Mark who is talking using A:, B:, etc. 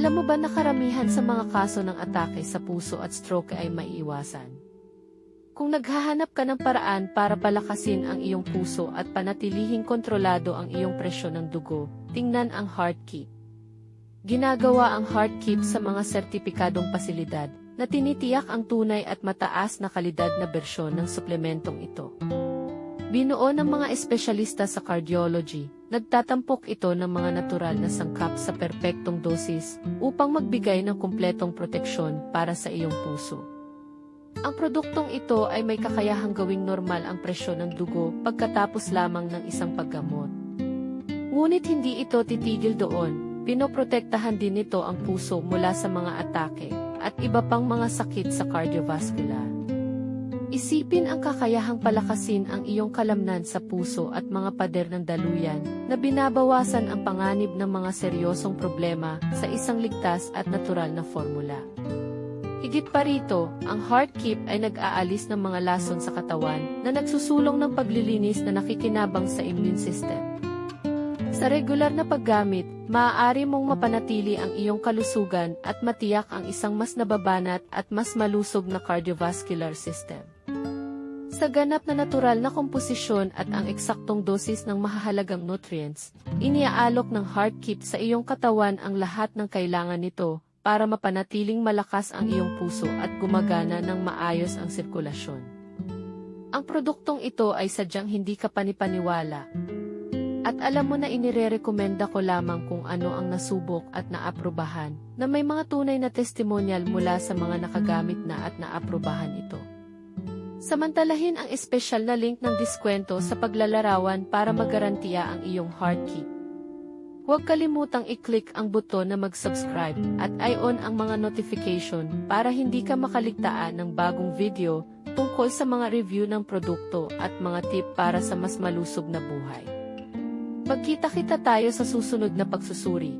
A: Alam mo ba na karamihan sa mga kaso ng atake sa puso at stroke ay maiiwasan? Kung naghahanap ka ng paraan para palakasin ang iyong puso at panatilihing kontrolado ang iyong presyon ng dugo, tingnan ang HeartKeep. Ginagawa ang HeartKeep sa mga sertipikadong pasilidad na tinitiyak ang tunay at mataas na kalidad na bersyon ng suplementong ito. Binuo ng mga espesyalista sa cardiology, nagtatampok ito ng mga natural na sangkap sa perpektong dosis upang magbigay ng kumpletong proteksyon para sa iyong puso. Ang produktong ito ay may kakayahang gawing normal ang presyon ng dugo pagkatapos lamang ng isang paggamot. Ngunit hindi ito titigil doon, pinoprotektahan din nito ang puso mula sa mga atake at iba pang mga sakit sa cardiovascular. Isipin ang kakayahang palakasin ang iyong kalamnan sa puso at mga pader ng daluyan na binabawasan ang panganib ng mga seryosong problema sa isang ligtas at natural na formula. Higit pa rito, ang HeartKeep ay nag-aalis ng mga lason sa katawan na nagsusulong ng paglilinis na nakikinabang sa immune system. Sa regular na paggamit, maaari mong mapanatili ang iyong kalusugan at matiyak ang isang mas nababanat at mas malusog na cardiovascular system. Sa ganap na natural na komposisyon at ang eksaktong dosis ng mahahalagang nutrients, iniaalok ng HeartKeep sa iyong katawan ang lahat ng kailangan nito para mapanatiling malakas ang iyong puso at gumagana ng maayos ang sirkulasyon. Ang produktong ito ay sadyang hindi ka panipaniwala. At alam mo na inirerekomenda ko lamang kung ano ang nasubok at naaprubahan, na may mga tunay na testimonyal mula sa mga nakagamit na at naaprubahan ito. Samantalahin ang espesyal na link ng diskwento sa paglalarawan para magarantiya ang iyong heartkeep. Huwag kalimutang i-click ang buto na mag-subscribe at i-on ang mga notification para hindi ka makaligtaan ng bagong video tungkol sa mga review ng produkto at mga tip para sa mas malusog na buhay. Magkita-kita tayo sa susunod na pagsusuri.